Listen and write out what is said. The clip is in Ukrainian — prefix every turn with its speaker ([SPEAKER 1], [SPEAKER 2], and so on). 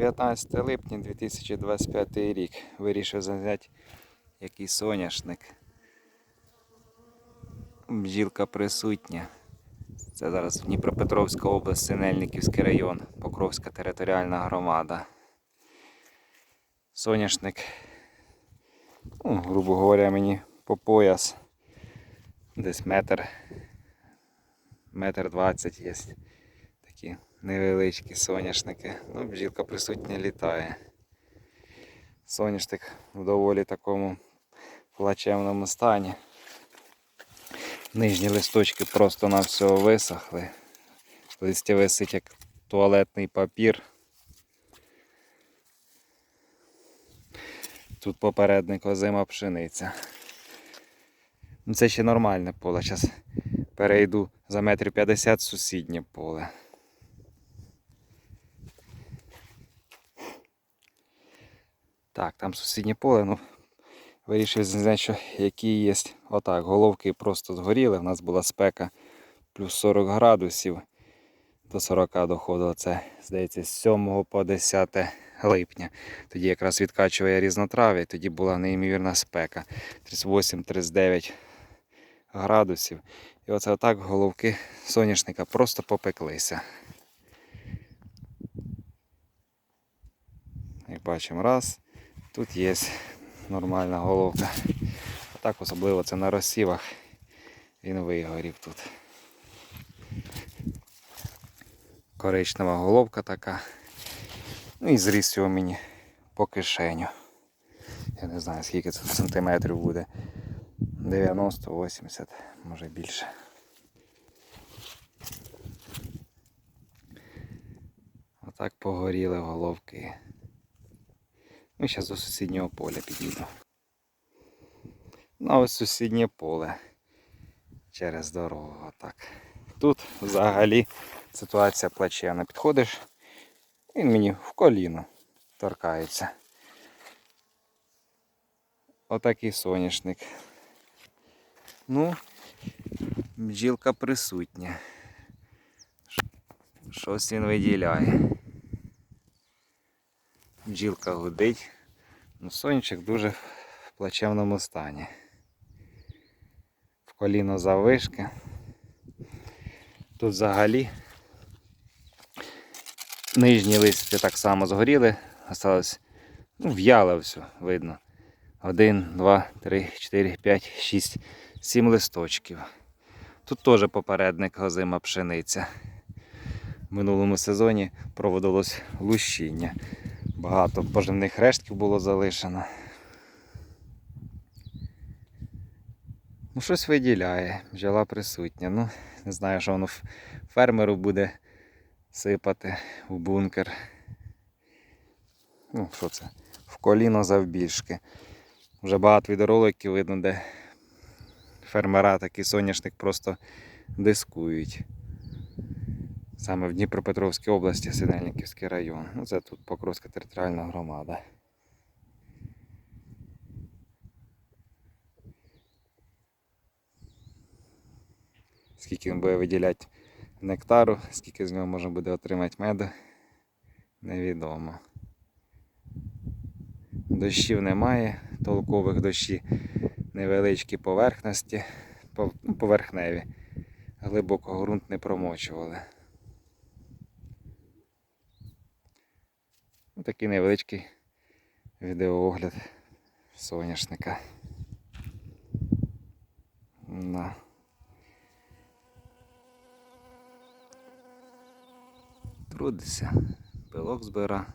[SPEAKER 1] 19 липня 2025 рік. Вирішив зайняти який соняшник. Бджілка присутня. Це зараз Дніпропетровська область, Синельниківський район, Покровська територіальна громада. Соняшник, ну, грубо говоря, мені по пояс. Десь метр, метр двадцять є. Невеличкі соняшники. Ну, бджілка присутня літає. Соняшник в доволі такому плачевному стані. Нижні листочки просто на всього висохли. Листя висить як туалетний папір. Тут попередник озима пшениця. Ну, Це ще нормальне поле. Зараз перейду за метрів 50 сусіднє поле. Так, там сусіднє поле, ну вирішив знати, що які є. Отак, головки просто згоріли. У нас була спека плюс 40 градусів. До 40 доходило. Це, здається, з 7 по 10 липня. Тоді якраз відкачує різнотрав'я, тоді була неймовірна спека. 38-39 градусів. І оце отак головки соняшника просто попеклися. Як бачимо, раз. Тут є нормальна головка. А так особливо це на розсівах. Він вигорів тут. Коричнева головка така. Ну і зріс його мені по кишеню. Я не знаю скільки це сантиметрів буде. 90-80, може більше. Отак погоріли головки. Ну, зараз до сусіднього поля підійду. Ну, ось сусіднє поле через дорогу. Отак. Тут взагалі ситуація плачевна. Підходиш, він мені в коліно торкається. Отакий соняшник. Ну, бджілка присутня. Щось він виділяє. Бджілка гудить. Ну, сонячок дуже в плачевному стані. В коліно завишки. Тут взагалі нижні листя так само згоріли. Осталось ну, в'яло все, видно. Один, два, три, чотири, п'ять, шість, сім листочків. Тут теж попередник озима пшениця. В минулому сезоні проводилось лущіння. Багато поживних рештків було залишено. Ну, щось виділяє, бджола присутня. Ну, не знаю, що воно фермеру буде сипати в бункер. Ну, що це? В коліно завбільшки. Вже багато відеороликів видно, де фермера такий соняшник просто дискують. Саме в Дніпропетровській області, Синельниківський район. Ну, це тут Покровська територіальна громада. Скільки він буде виділяти нектару, скільки з нього можна буде отримати меду, невідомо. Дощів немає, толкових дощі невеличкі поверхності, ну, поверхневі. Глибоко ґрунт не промочували. Такий невеличкий відеоогляд соняшника. На. Трудиться, пилок збира.